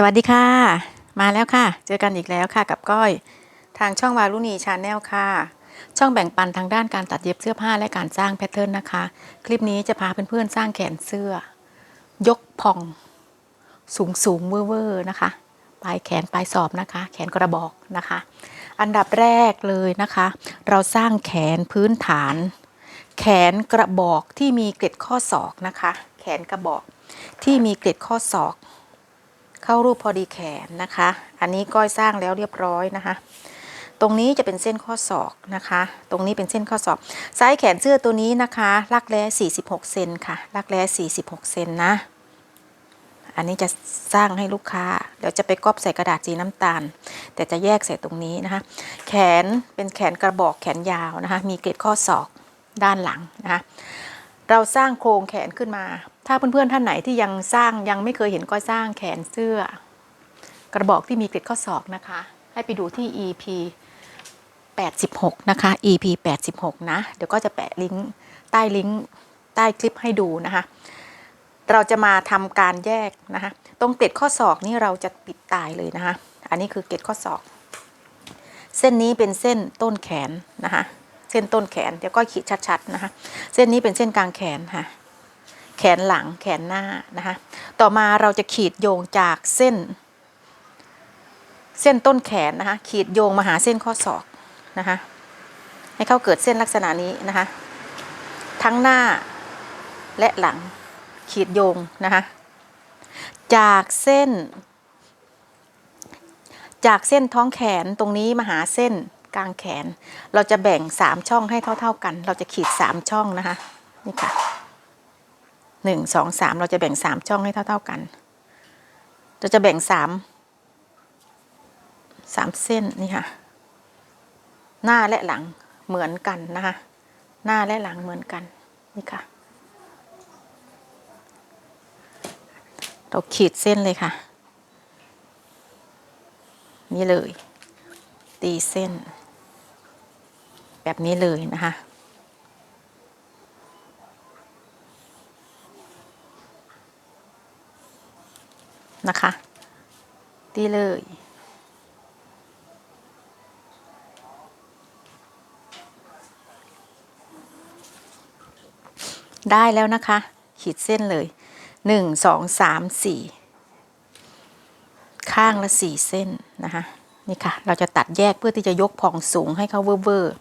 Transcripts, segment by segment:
สวัสดีค่ะ มาแล้วค่ะ เจอกันอีกแล้วค่ะกับก้อย ทางช่องวารุณีชาแนลค่ะ ช่องแบ่งปันทางด้านการตัดเย็บเสื้อผ้าและการสร้างแพทเทิร์นนะคะ คลิปนี้จะพาเพื่อนๆสร้างแขนเสื้อ ยกพองสูงสูงๆเวอร์เวอร์นะคะ ปลายแขนปลายศอกนะคะ แขนกระบอกนะคะ อันดับแรกเลยนะคะ เราสร้างแขนพื้นฐาน แขนกระบอกที่มีเกล็ดข้อศอกนะคะ แขนกระบอกที่มีเกล็ดข้อศอก เข้ารูปพอดีแขนนะคะ อันนี้ก้อยสร้างแล้วเรียบร้อยนะคะ ตรงนี้จะเป็นเส้นข้อศอกนะคะ ตรงนี้เป็นเส้นข้อศอกไซส์แขนเสื้อตัวนี้นะคะลักแร้46เซนค่ะลักแร้46เซนนะ อันนี้จะสร้างให้ลูกค้า เดี๋ยวจะไปก๊อปใส่กระดาษสีน้ำตาล แต่จะแยกใส่ตรงนี้นะคะ แขนเป็นแขนกระบอกแขนยาวนะคะ มีเกล็ดข้อศอกด้านหลังนะคะเราสร้างโครงแขนขึ้นมา ถ้าเพื่อนๆท่านไหนที่ยังสร้างยังไม่เคยเห็นก้อยสร้างแขนเสื้อ กระบอกที่มีเกล็ดข้อศอกนะคะ ให้ไปดูที่ EP 86 นะคะ EP 86 นะ เดี๋ยวก็จะแปะลิงก์ใต้ลิงก์ใต้คลิปให้ดูนะคะ เราจะมาทำการแยกนะคะ ตรงเกล็ดข้อศอกนี่เราจะปิดตายเลยนะคะ อันนี้คือเกล็ดข้อศอก เส้นนี้เป็นเส้นต้นแขนนะคะ เส้นต้นแขน เดี๋ยวก็ขีดชัดๆนะคะ เส้นนี้เป็นเส้นกลางแขนค่ะ แขนหลังแขนหน้านะคะ ต่อมาเราจะขีดโยงจากเส้น เส้นต้นแขนนะคะ ขีดโยงมาหาเส้นข้อศอกนะคะ ให้เขาเกิดเส้นลักษณะนี้นะคะ ทั้งหน้าและหลังขีดโยงนะคะ จากเส้น จากเส้นท้องแขนตรงนี้มาหาเส้นกลางแขน เราจะแบ่งสามช่องให้เท่า ๆกัน เราจะขีดสามช่องนะคะ นี่ค่ะ หนึ่งสองสามเราจะแบ่งสามช่องให้เท่า ๆกัน เราจะแบ่งสามสามเส้นนี่ค่ะ หน้าและหลังเหมือนกันนะคะ หน้าและหลังเหมือนกันนี่ค่ะ เราขีดเส้นเลยค่ะ นี่เลย ตีเส้น แบบนี้เลยนะคะ นะคะตีเลย ได้แล้วนะคะ ขีดเส้นเลยหนึ่งสองสามสี่ข้างละสี่เส้นนะคะนี่ค่ะ เราจะตัดแยกเพื่อที่จะยกพองสูงให้เขาเวอร์เวอร์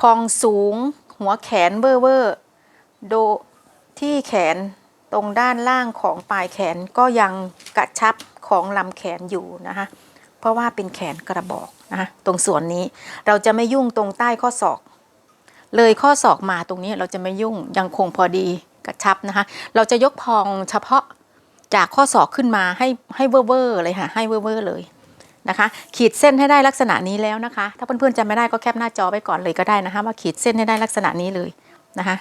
พองสูงหัวแขนเวอร์เวอร์โดที่แขน ตรงด้านล่างของปลายแขนก็ยังกระชับของลำแขนอยู่นะคะเพราะว่าเป็นแขนกระบอกนะคะตรงส่วนนี้เราจะไม่ยุ่งตรงใต้ข้อศอก เลยข้อศอกมาตรงนี้เราจะไม่ยุ่งยังคงพอดีกระชับนะคะเราจะยกพองเฉพาะจากข้อศอกขึ้นมาให้ให้เวอร์เวอร์เลยค่ะให้เวอร์เวอร์เลยนะคะขีดเส้นให้ได้ลักษณะนี้แล้วนะคะ ถ้าเพื่อนๆจำไม่ได้ก็แคปหน้าจอไว้ก่อนเลยก็ได้นะคะว่าขีดเส้นให้ได้ลักษณะนี้เลยนะคะ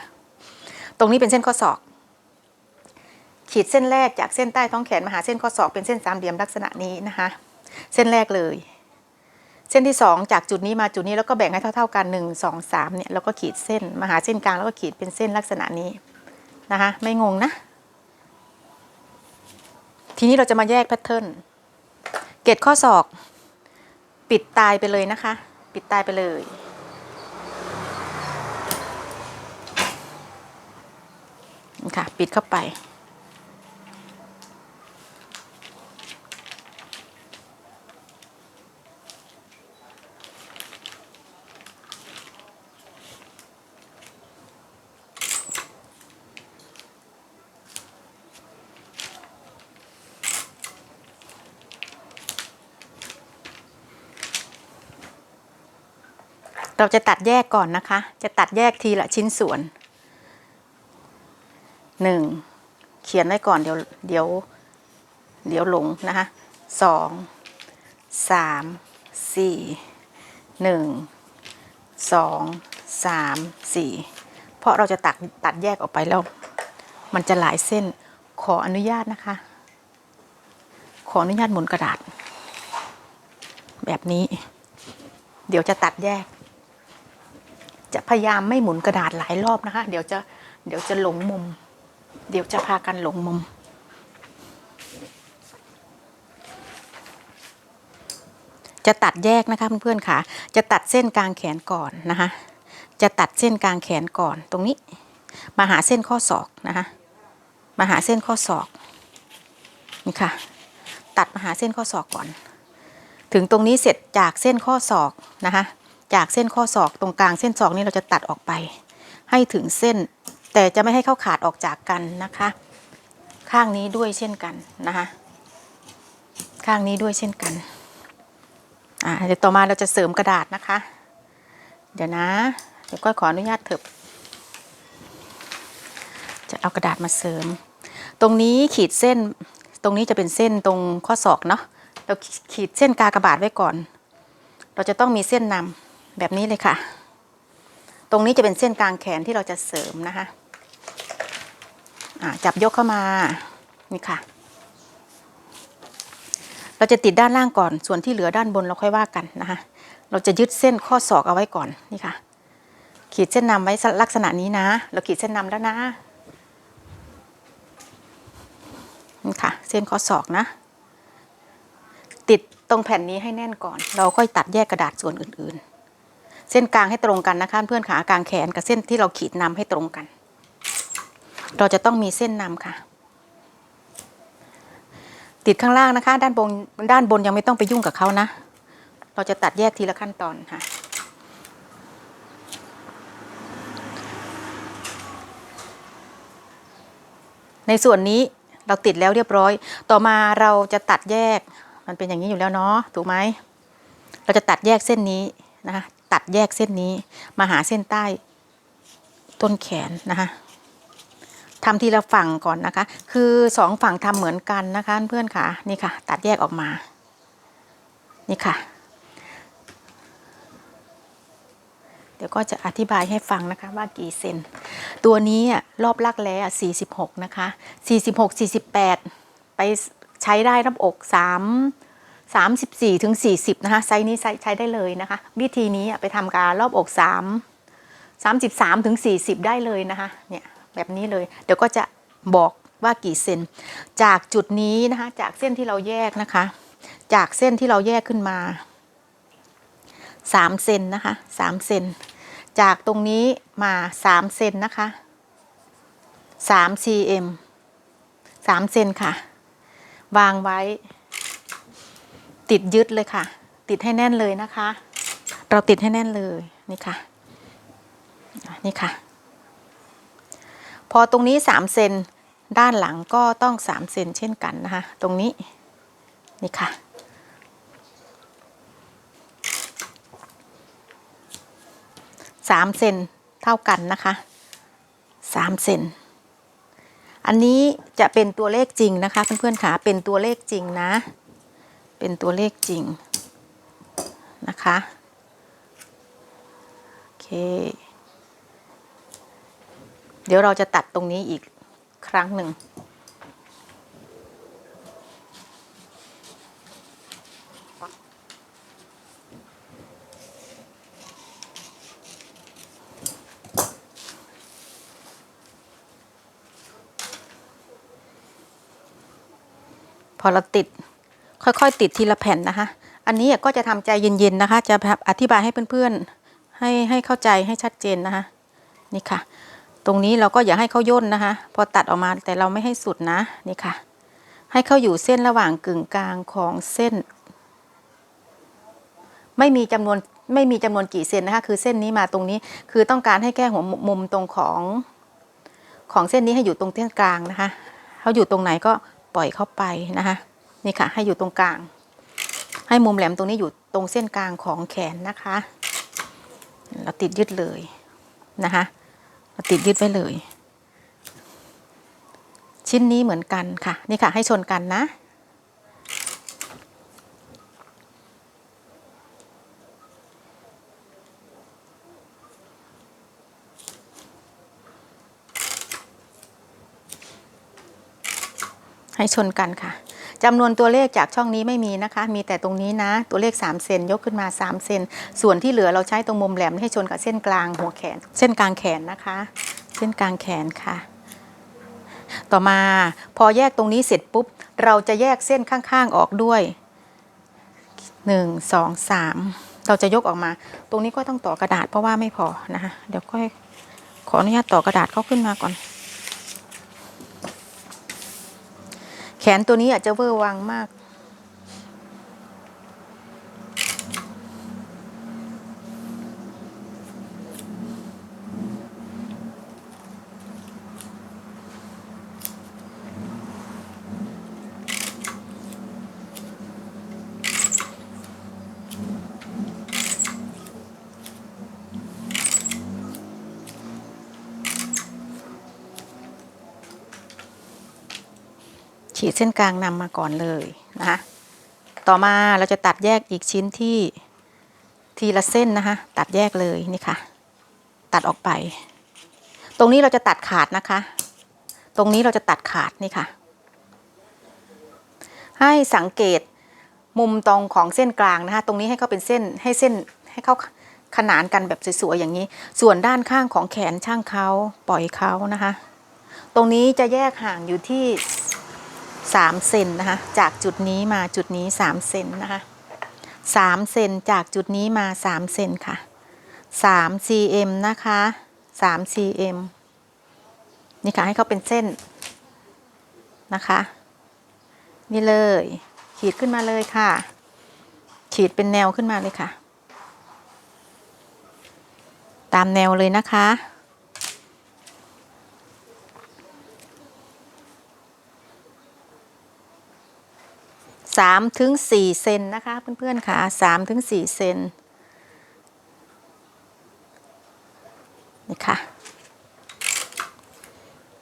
ตรงนี้เป็นเส้นข้อศอก ขีดเส้นแรกจากเส้นใต้ท้องแขนมาหาเส้นข้อศอกเป็นเส้นสามเหลี่ยมลักษณะนี้นะคะ เส้นแรกเลย เส้นที่สองจากจุดนี้มาจุดนี้แล้วก็แบ่งให้เท่าๆกันหนึ่งสองสามเนี่ยแล้วก็ขีดเส้นมาหาเส้นกลางแล้วก็ขีดเป็นเส้นลักษณะนี้นะคะ ไม่งงนะ ทีนี้เราจะมาแยกแพทเทิร์นเกตข้อศอก ปิดตายไปเลยนะคะ ปิดตายไปเลยค่ะ ปิดเข้าไป เราจะตัดแยกก่อนนะคะ จะตัดแยกทีละชิ้นส่วนหนึ่งเขียนไว้ก่อนเดี๋ยวเดี๋ยวเดี๋ยวหลงนะคะสองสามสี่หนึ่งสองสามสี่เพราะเราจะตัดตัดแยกออกไปแล้ว มันจะหลายเส้นขออนุญาตนะคะ ขออนุญาตหมุนกระดาษ แบบนี้ เดี๋ยวจะตัดแยก จะพยายามไม่หมุนกระดาษหลายรอบนะคะ เดี๋ยวจะเดี๋ยวจะหลงมุม เดี๋ยวจะพากันหลงมุม จะตัดแยกนะคะเพื่อนๆค่ะ จะตัดเส้นกลางแขนก่อนนะคะ จะตัดเส้นกลางแขนก่อนตรงนี้ มาหาเส้นข้อศอกนะคะมาหาเส้นข้อศอกนี่ค่ะ ตัดมาหาเส้นข้อศอกก่อน ถึงตรงนี้เสร็จจากเส้นข้อศอกนะคะ จากเส้นข้อศอกตรงกลางเส้นศอกนี้เราจะตัดออกไป ให้ถึงเส้น แต่จะไม่ให้เข้าขาดออกจากกันนะคะ ข้างนี้ด้วยเช่นกันนะคะข้างนี้ด้วยเช่นกันอ่าเดี๋ยวต่อมาเราจะเสริมกระดาษนะคะ เดี๋ยวนะเดี๋ยวก้อยขออนุญาตเถิบจะเอากระดาษมาเสริม ตรงนี้ขีดเส้นตรงนี้จะเป็นเส้นตรงข้อศอกเนาะเราขีดเส้นกากระบาทไว้ก่อน เราจะต้องมีเส้นนำ แบบนี้เลยค่ะ ตรงนี้จะเป็นเส้นกลางแขนที่เราจะเสริมนะคะจับยกเข้ามา นี่ค่ะ เราจะติดด้านล่างก่อน ส่วนที่เหลือด้านบนเราค่อยว่ากันนะคะ เราจะยึดเส้นข้อศอกเอาไว้ก่อน นี่ค่ะ ขีดเส้นนำไว้ลักษณะนี้นะ เราขีดเส้นนำแล้วนะ นี่ค่ะ เส้นข้อศอกนะ ติดตรงแผ่นนี้ให้แน่นก่อน เราค่อยตัดแยกกระดาษส่วนอื่นๆ เส้นกลางให้ตรงกันนะคะเพื่อนขากลางแขนกับเส้นที่เราขีดนำให้ตรงกัน เราจะต้องมีเส้นนำค่ะ ติดข้างล่างนะคะ ด้านบนด้านบนยังไม่ต้องไปยุ่งกับเขานะ เราจะตัดแยกทีละขั้นตอนค่ะในส่วนนี้เราติดแล้วเรียบร้อย ต่อมาเราจะตัดแยก มันเป็นอย่างนี้อยู่แล้วเนาะ ถูกไหม เราจะตัดแยกเส้นนี้นะคะ ตัดแยกเส้นนี้ มาหาเส้นใต้ต้นแขนนะคะทำทีละฝั่งก่อนนะคะ คือสองฝั่งทำเหมือนกันนะคะเพื่อนค่ะนี่ค่ะ ตัดแยกออกมา นี่ค่ะ เดี๋ยวก็จะอธิบายให้ฟังนะคะว่ากี่เซนตัวนี้อะรอบลักแร้อะ46นะคะ46 48ไปใช้ได้รับอก3 34ถึง40 นะคะ ไซส์นี้ใช้ใช้ได้เลยนะคะ วิธีนี้ไปทำการรอบอก 3 33ถึง40 ได้เลยนะคะ เนี่ยแบบนี้เลย เดี๋ยวก็จะบอกว่ากี่เซน จากจุดนี้นะคะ จากเส้นที่เราแยกนะคะ จากเส้นที่เราแยกขึ้นมา 3 เซนนะคะ3เซน จากตรงนี้มา 3 เซนนะคะ3 cm 3 เซนค่ะ วางไว้ ติดยึดเลยค่ะ ติดให้แน่นเลยนะคะ เราติดให้แน่นเลยนี่ค่ะนี่ค่ะ พอตรงนี้3เซนด้านหลังก็ต้อง3เซนเช่นกันนะคะ ตรงนี้นี่ค่ะ3เซนเท่ากันนะคะ3เซนอันนี้จะเป็นตัวเลขจริงนะคะเพื่อนๆค่ะเป็นตัวเลขจริงนะ เป็นตัวเลขจริงนะคะ โอเค เดี๋ยวเราจะตัดตรงนี้อีกครั้งหนึ่งพอเราติด ค่อยๆ ติดทีละแผ่นนะคะ อันนี้ก็จะทำใจเย็นๆนะคะ จะอธิบายให้เพื่อนๆ ให้ให้เข้าใจให้ชัดเจนนะคะ นี่ค่ะ ตรงนี้เราก็อย่าให้เขาย่นนะคะ พอตัดออกมาแต่เราไม่ให้สุดนะ นี่ค่ะ ให้เขาอยู่เส้นระหว่างกึ่งกลางของเส้น ไม่มีจำนวนไม่มีจำนวนกี่เซนนะคะ คือเส้นนี้มาตรงนี้ คือต้องการให้แก้หัวมุมตรงของของเส้นนี้ให้อยู่ตรงเส้นกลางนะคะเขาอยู่ตรงไหนก็ปล่อยเข้าไปนะคะ นี่ค่ะ ให้อยู่ตรงกลาง ให้มุมแหลมตรงนี้อยู่ตรงเส้นกลางของแขนนะคะ เราติดยึดเลยนะคะเราติดยึดไว้เลย ชิ้นนี้เหมือนกันค่ะ นี่ค่ะ ให้ชนกันนะ ให้ชนกันค่ะ จำนวนตัวเลขจากช่องนี้ไม่มีนะคะ มีแต่ตรงนี้นะ ตัวเลข 3 เซนยกขึ้นมา 3 เซน ส่วนที่เหลือเราใช้ตรงมุมแหลมให้ชนกับเส้นกลางหัวแขน เส้นกลางแขนนะคะ เส้นกลางแขนค่ะ ต่อมาพอแยกตรงนี้เสร็จปุ๊บ เราจะแยกเส้นข้างๆออกด้วยหนึ่งสองสามเราจะยกออกมา ตรงนี้ก็ต้องต่อกระดาษเพราะว่าไม่พอนะคะ เดี๋ยวค่อยขออนุญาตต่อกระดาษเข้าขึ้นมาก่อน แขนตัวนี้อาจจะเวอร์วังมาก ขีดเส้นกลางนำมาก่อนเลยนะคะต่อมาเราจะตัดแยกอีกชิ้นที่ทีละเส้นนะคะตัดแยกเลยนี่ค่ะ ตัดออกไป ตรงนี้เราจะตัดขาดนะคะ ตรงนี้เราจะตัดขาดนี่ค่ะ ให้สังเกตมุมตรงของเส้นกลางนะคะ ตรงนี้ให้เขาเป็นเส้นให้เส้นให้เขาขนานกันแบบสวยๆอย่างนี้ ส่วนด้านข้างของแขนช่างเขาปล่อยเขานะคะ ตรงนี้จะแยกห่างอยู่ที่ 3เซนนะคะจากจุดนี้มาจุดนี้ 3 เซนนะคะ3เซนจากจุดนี้มา 3 เซนค่ะ 3 cm นะคะ3 cm นี่ค่ะให้เขาเป็นเส้นนะคะ นี่เลย ขีดขึ้นมาเลยค่ะ ขีดเป็นแนวขึ้นมาเลยค่ะ ตามแนวเลยนะคะ สามถึงสี่เซนนะคะเพื่อนๆค่ะสามถึงสี่เซนนี่ค่ะ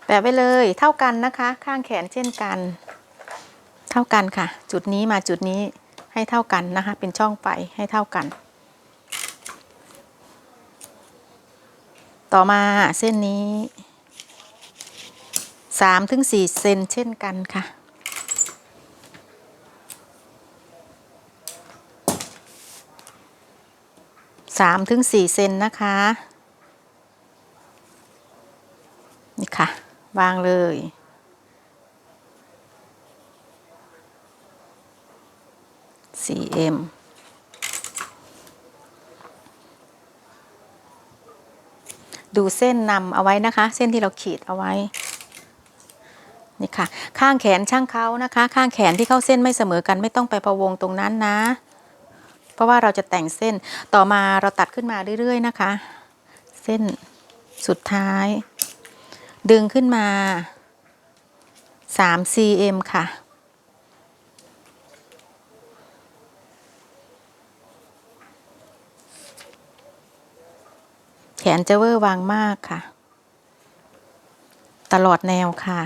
แปะไว้เลยเท่ากันนะคะ ข้างแขนเช่นกัน เท่ากันค่ะ จุดนี้มาจุดนี้ให้เท่ากันนะคะ เป็นช่องไฟให้เท่ากัน ต่อมาเส้นนี้สามถึงสี่เซนเช่นกันค่ะ สามถึงสี่เซนนะคะ นี่ค่ะ วางเลย 4M ดูเส้นนำเอาไว้นะคะ เส้นที่เราขีดเอาไว้นี่ค่ะ ข้างแขนช่างเขานะคะ ข้างแขนที่เข้าเส้นไม่เสมอกันไม่ต้องไปพะวงตรงนั้นนะ เพราะว่าเราจะแต่งเส้นต่อมาเราตัดขึ้นมาเรื่อย ๆ นะคะ เส้นสุดท้าย ดึงขึ้นมา3 cm ค่ะ แขนจะเวอร์วางมากค่ะ ตลอดแนวค่ะ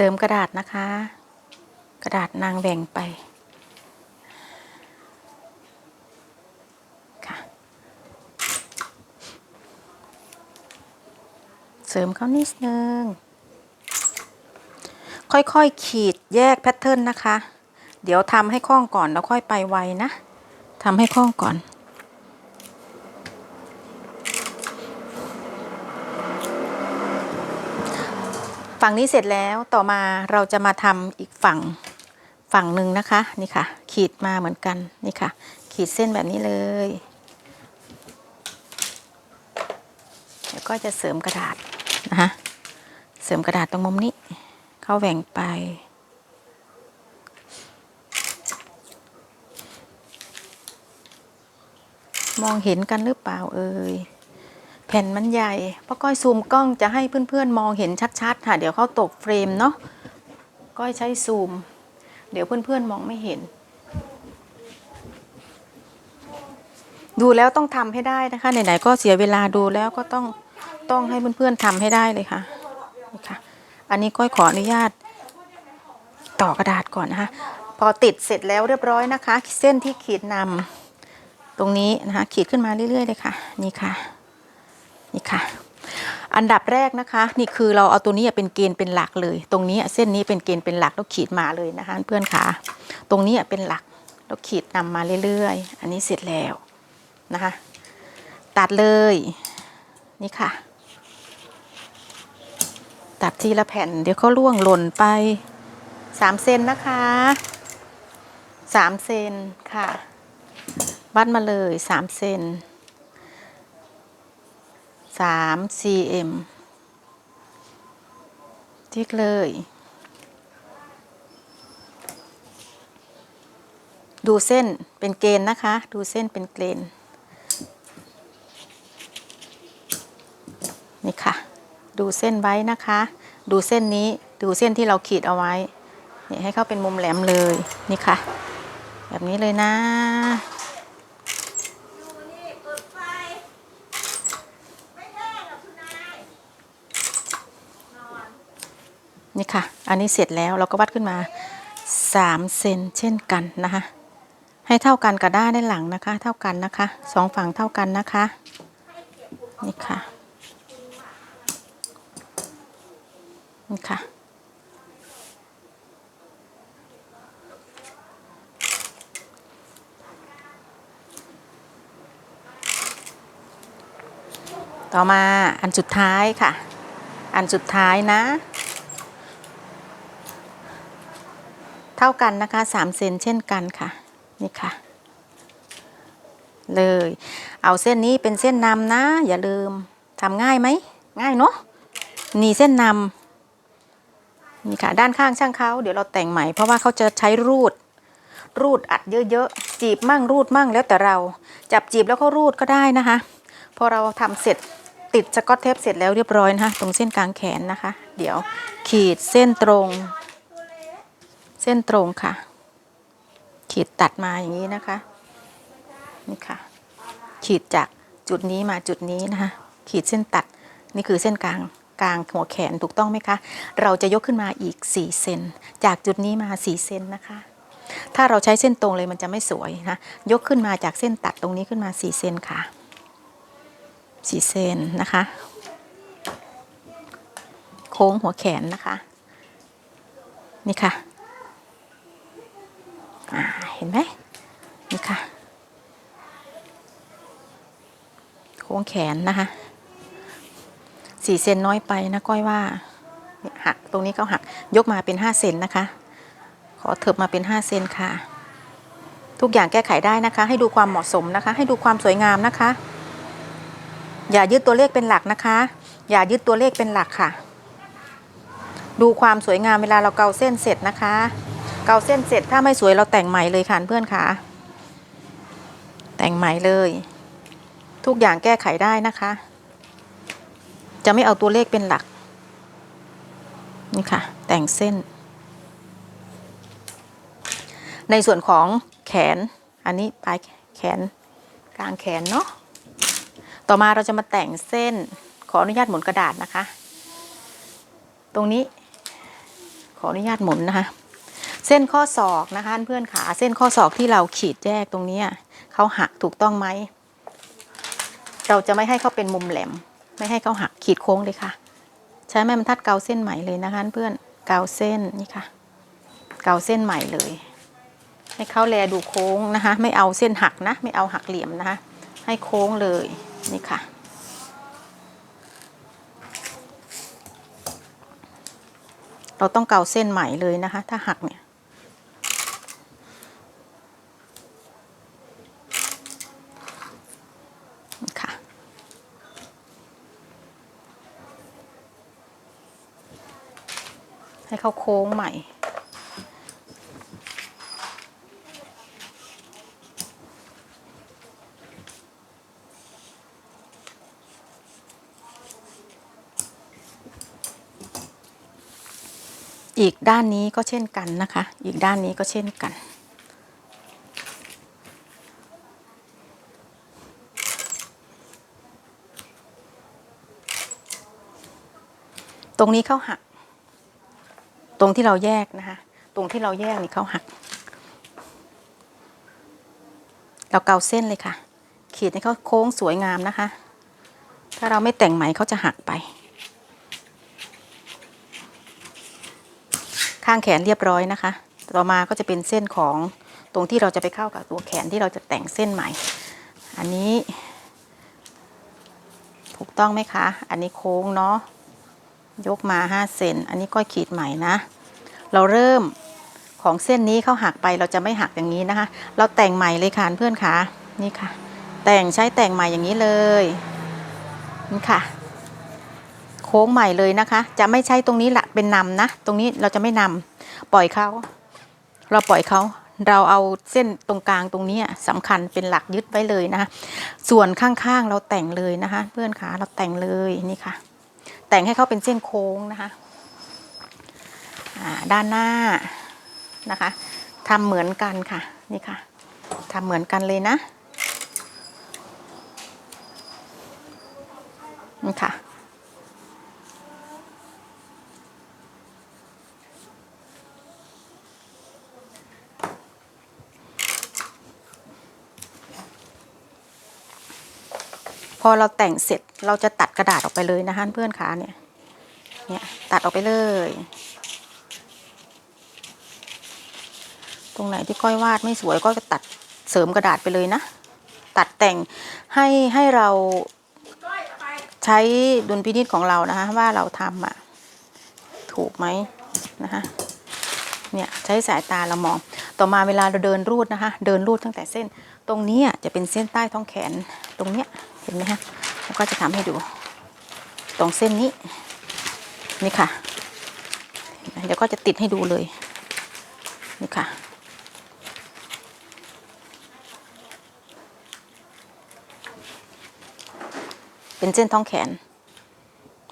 ริมกระดาษนะคะ กระดาษนางแบ่งไปค่ะเสริมเขานิดนึง ค่อยๆขีดแยกแพทเทิร์นนะคะ เดี๋ยวทำให้คล่องก่อนแล้วค่อยไปไวนะทำให้คล่องก่อน ฝั่งนี้เสร็จแล้วต่อมาเราจะมาทำอีกฝั่งฝั่งหนึ่งนะคะนี่ค่ะ ขีดมาเหมือนกันนี่ค่ะ ขีดเส้นแบบนี้เลยแล้วก็จะเสริมกระดาษนะคะเสริมกระดาษตรงมุมนี้ เข้าแหว่งไปมองเห็นกันหรือเปล่าเอ่ย แผ่นมันใหญ่เพราะก้อยซูมกล้องจะให้เพื่อนๆมองเห็นชัดๆค่ะ เดี๋ยวเขาตกเฟรมเนาะก้อยใช้ซูม เดี๋ยวเพื่อนๆมองไม่เห็น ดูแล้วต้องทำให้ได้นะคะไหนๆก็เสียเวลาดูแล้วก็ต้องต้องให้เพื่อนๆทำให้ได้เลยค่ะนี่ค่ะ อันนี้ก้อยขออนุญาต ต่อกระดาษก่อนนะคะ พอติดเสร็จแล้วเรียบร้อยนะคะ เส้นที่ขีดนำตรงนี้นะคะ ขีดขึ้นมาเรื่อยๆเลยค่ะ นี่ค่ะ นี่ค่ะ อันดับแรกนะคะ นี่คือเราเอาตัวนี้เป็นเกณฑ์เป็นหลักเลย ตรงนี้เส้นนี้เป็นเกณฑ์เป็นหลักแล้วขีดมาเลยนะคะ เพื่อนขาตรงนี้เป็นหลักแล้วขีดนำมาเรื่อยๆ อันนี้เสร็จแล้วนะคะ ตัดเลยนี่ค่ะ ตัดทีละแผ่น เดี๋ยวเขาล่วงหล่นไปสามเซนนะคะสามเซนค่ะวัดมาเลยสามเซน สาม cm ทิกเลย ดูเส้นเป็นเกณฑ์นะคะ ดูเส้นเป็นเกณฑ์นี่ค่ะ ดูเส้นไว้นะคะ ดูเส้นนี้ดูเส้นที่เราขีดเอาไว้เนี่ยให้เข้าเป็นมุมแหลมเลยนี่ค่ะ แบบนี้เลยนะ นี่ค่ะ อันนี้เสร็จแล้วเราก็วัดขึ้นมา3เซนเช่นกันนะคะ ให้เท่ากันกับด้านด้านหลังนะคะ เท่ากันนะคะสองฝั่งเท่ากันนะคะนี่ค่ะนี่ค่ะต่อมาอันสุดท้ายค่ะ อันสุดท้ายนะ เท่ากันนะคะ3เซนเช่นกันค่ะนี่ค่ะ เลย เอาเส้นนี้เป็นเส้นนำนะ อย่าลืมทำง่ายไหมง่ายเนาะนี่เส้นนำนี่ค่ะด้านข้างช่างเขาเดี๋ยวเราแต่งใหม่เพราะว่าเขาจะใช้รูด รูดอัดเยอะๆจีบมั่งรูดมั่งแล้วแต่เรา จับจีบแล้วก็รูดก็ได้นะคะ พอเราทำเสร็จติดสกอตเทปเสร็จแล้วเรียบร้อยนะคะตรงเส้นกลางแขนนะคะ เดี๋ยวขีดเส้นตรง เส้นตรงค่ะ ขีดตัดมาอย่างนี้นะคะ นี่ค่ะ ขีดจากจุดนี้มาจุดนี้นะคะ ขีดเส้นตัด นี่คือเส้นกลางกลางหัวแขนถูกต้องไหมคะ เราจะยกขึ้นมาอีก 4 เซน จากจุดนี้มา 4 เซนนะคะ ถ้าเราใช้เส้นตรงเลยมันจะไม่สวยนะ ยกขึ้นมาจากเส้นตัดตรงนี้ขึ้นมา 4 เซนค่ะ 4 เซนนะคะ โค้งหัวแขนนะคะ นี่ค่ะ อ่าเห็นไหมนี่ค่ะโค้งแขนนะคะสี่เซนน้อยไปนะก้อยว่าหักตรงนี้ก็หักยกมาเป็นห้าเซนนะคะ ขอเถิบมาเป็นห้าเซนค่ะ ทุกอย่างแก้ไขได้นะคะ ให้ดูความเหมาะสมนะคะ ให้ดูความสวยงามนะคะ อย่ายึดตัวเลขเป็นหลักนะคะ อย่ายึดตัวเลขเป็นหลักค่ะ ดูความสวยงามเวลาเราเกาเส้นเสร็จนะคะ เกาเส้นเสร็จถ้าไม่สวยเราแต่งใหม่เลยค่ะเพื่อนค่ะ แต่งใหม่เลย ทุกอย่างแก้ไขได้นะคะ จะไม่เอาตัวเลขเป็นหลัก นี่ค่ะ แต่งเส้น ในส่วนของแขน อันนี้ปลายแขนกลางแขนเนาะต่อมาเราจะมาแต่งเส้นขออนุญาตหมุนกระดาษนะคะ ตรงนี้ ขออนุญาตหมุนนะคะ เส้นข้อศอกนะคะเพื่อนขาเส้นข้อศอกที่เราขีดแยกตรงนี้เขาหักถูกต้องไหมเราจะไม่ให้เขาเป็นมุมแหลม ไม่ให้เขาหักขีดโค้งเลยค่ะ ใช้ไม้บรรทัดเกาเส้นใหม่เลยนะคะเพื่อนเกาเส้นนี่ค่ะ เกาเส้นใหม่เลย ให้เขาแลดูโค้งนะคะ ไม่เอาเส้นหักนะ ไม่เอาหักเหลี่ยมนะคะ ให้โค้งเลยนี่ค่ะเราต้องเกาเส้นใหม่เลยนะคะ ถ้าหักเนี่ย ให้เขาโค้งใหม่ อีกด้านนี้ก็เช่นกันนะคะ อีกด้านนี้ก็เช่นกันตรงนี้เขาหัก ตรงที่เราแยกนะคะ ตรงที่เราแยกนี่เขาหัก เราเกาเส้นเลยค่ะ ขีดให้เขาโค้งสวยงามนะคะ ถ้าเราไม่แต่งไหมเขาจะหักไป ข้างแขนเรียบร้อยนะคะ ต่อมาก็จะเป็นเส้นของตรงที่เราจะไปเข้ากับตัวแขนที่เราจะแต่งเส้นใหม่ อันนี้ ถูกต้องไหมคะ อันนี้โค้งเนาะ ยกมา 5 เซนอันนี้ก็ขีดใหม่นะ เราเริ่มของเส้นนี้เขาหักไปเราจะไม่หักอย่างนี้นะคะ เราแต่งใหม่เลยค่ะเพื่อนคะนี่ค่ะ แต่งใช้แต่งใหม่อย่างนี้เลยนี่ค่ะ โค้งใหม่เลยนะคะ จะไม่ใช่ตรงนี้ละเป็นนำนะ ตรงนี้เราจะไม่นำปล่อยเขาเราปล่อยเขาเราเอาเส้นตรงกลางตรงนี้สำคัญเป็นหลักยึดไว้เลยนะคะส่วนข้างๆเราแต่งเลยนะคะ เพื่อนขาเราแต่งเลยนี่ค่ะ แต่งให้เขาเป็นเส้นโค้งนะคะด้านหน้านะคะทำเหมือนกันค่ะนี่ค่ะทำเหมือนกันเลยนะนี่ค่ะ พอเราแต่งเสร็จเราจะตัดกระดาษออกไปเลยนะคะเพื่อนขาเนี่ยเนี่ยตัดออกไปเลย ตรงไหนที่ก้อยวาดไม่สวยก็จะตัดเสริมกระดาษไปเลยนะ ตัดแต่งให้ให้เราใช้ดุลพินิจของเรานะคะ ว่าเราทำอะถูกไหมนะคะเนี่ยใช้สายตาเรามอง ต่อมาเวลาเราเดินรูดนะคะ เดินรูดตั้งแต่เส้น ตรงนี้จะเป็นเส้นใต้ท้องแขนตรงเนี้ย เห็นไหมคะแล้วก็จะทำให้ดู ตรงเส้นนี้ นี่ค่ะเดี๋ยวก็จะติดให้ดูเลย นี่ค่ะ เป็นเส้นท้องแขน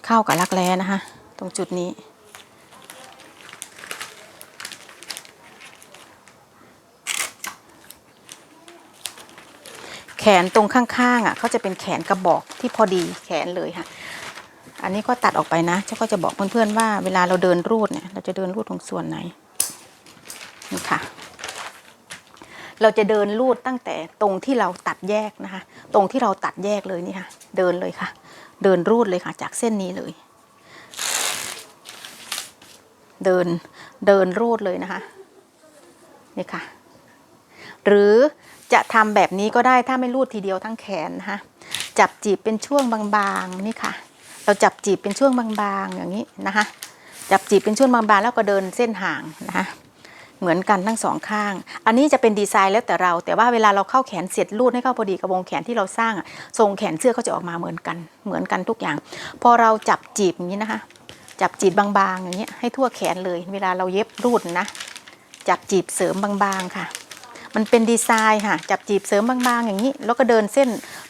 เข้ากับรักแร้นะคะ ตรงจุดนี้ นตรงข้างๆอะเขาจะเป็นแขนกระบอกที่พอดีแขนเลยค่ะ อันนี้ก็ตัดออกไปนะเจ้าก็จะบอกเพื่อนๆว่าเวลาเราเดินรูดเนี่ย เราจะเดินรูดตรงส่วนไหนนี่ค่ะ เราจะเดินรูดตั้งแต่ตรงที่เราตัดแยกนะคะ ตรงที่เราตัดแยกเลยนี่ค่ะ เดินเลยค่ะ เดินรูดเลยค่ะ จากเส้นนี้เลย เดินเดินรูดเลยนะคะนี่ค่ะ หรือ จะทำแบบนี้ก็ได้ถ้าไม่รูดทีเดียวทั้งแขนนะคะจับจีบเป็นช่วงบางๆนี่ค่ะ เราจับจีบเป็นช่วงบางๆอย่างนี้นะคะ จับจีบเป็นช่วงบางๆ แล้วก็เดินเส้นห่างนะคะเหมือนกันทั้งสองข้าง อันนี้จะเป็นดีไซน์แล้วแต่เรา แต่ว่าเวลาเราเข้าแขนเสร็จรูดให้เข้าพอดีกับวงแขนที่เราสร้างทรงแขนเสื้อก็จะออกมาเหมือนกัน เหมือนกันทุกอย่าง พอเราจับจีบอย่างนี้นะคะ จับจีบบางๆอย่างเงี้ยให้ทั่วแขนเลย เวลาเราเย็บรูดนะ จับจีบเสริมบางๆค่ะ มันเป็นดีไซน์ค่ะ จับจีบเสริมบางๆ อย่างนี้ แล้วก็เดินเส้น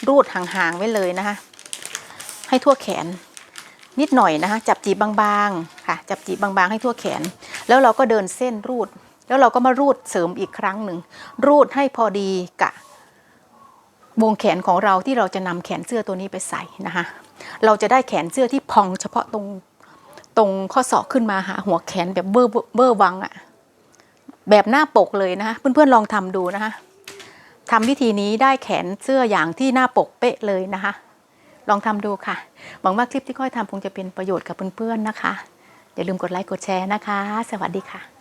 รูดห่างๆไว้เลยนะคะ ให้ทั่วแขนนิดหน่อยนะคะ จับจีบบางๆค่ะ จับจีบบางๆ ให้ทั่วแขน แล้วเราก็เดินเส้นรูด แล้วเราก็มารูดเสริมอีกครั้งหนึ่ง รูดให้พอดีกะวงแขนของเราที่เราจะนำแขนเสื้อตัวนี้ไปใส่นะคะ เราจะได้แขนเสื้อที่พองเฉพาะตรงตรงข้อศอกขึ้นมาหาหัวแขนแบบเบอร์เบอร์วังอะ แบบหน้าปกเลยนะคะเพื่อนๆลองทำดูนะคะทำวิธีนี้ได้แขนเสื้ออย่างที่หน้าปกเป๊ะเลยนะคะ ลองทำดูค่ะ หวังว่าคลิปที่ค่อยทำคงจะเป็นประโยชน์กับเพื่อนๆนะคะ อย่าลืมกดไลค์กดแชร์นะคะ สวัสดีค่ะ